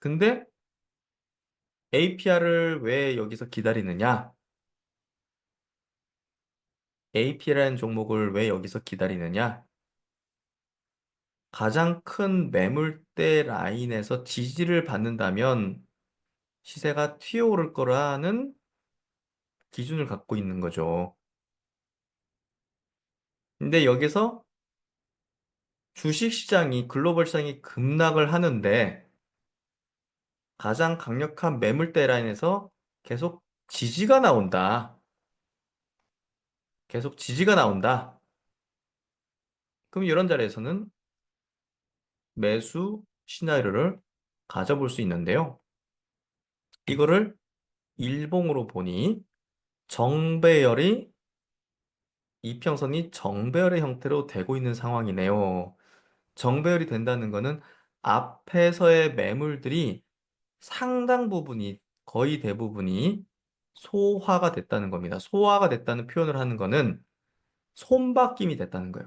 근데 APR을 왜 여기서 기다리느냐? AP라는 종목을 왜 여기서 기다리느냐? 가장 큰 매물대 라인에서 지지를 받는다면 시세가 튀어오를 거라는 기준을 갖고 있는 거죠. 근데 여기서 주식시장이 글로벌 시장이 급락을 하는데 가장 강력한 매물대 라인에서 계속 지지가 나온다. 계속 지지가 나온다. 그럼 이런 자리에서는 매수 시나리오를 가져볼 수 있는데요. 이거를 일봉으로 보니 정배열이 이평선이 정배열의 형태로 되고 있는 상황이네요. 정배열이 된다는 것은 앞에서의 매물들이 상당 부분이 거의 대부분이 소화가 됐다는 겁니다. 소화가 됐다는 표현을 하는 것은 손바뀜이 됐다는 거예요.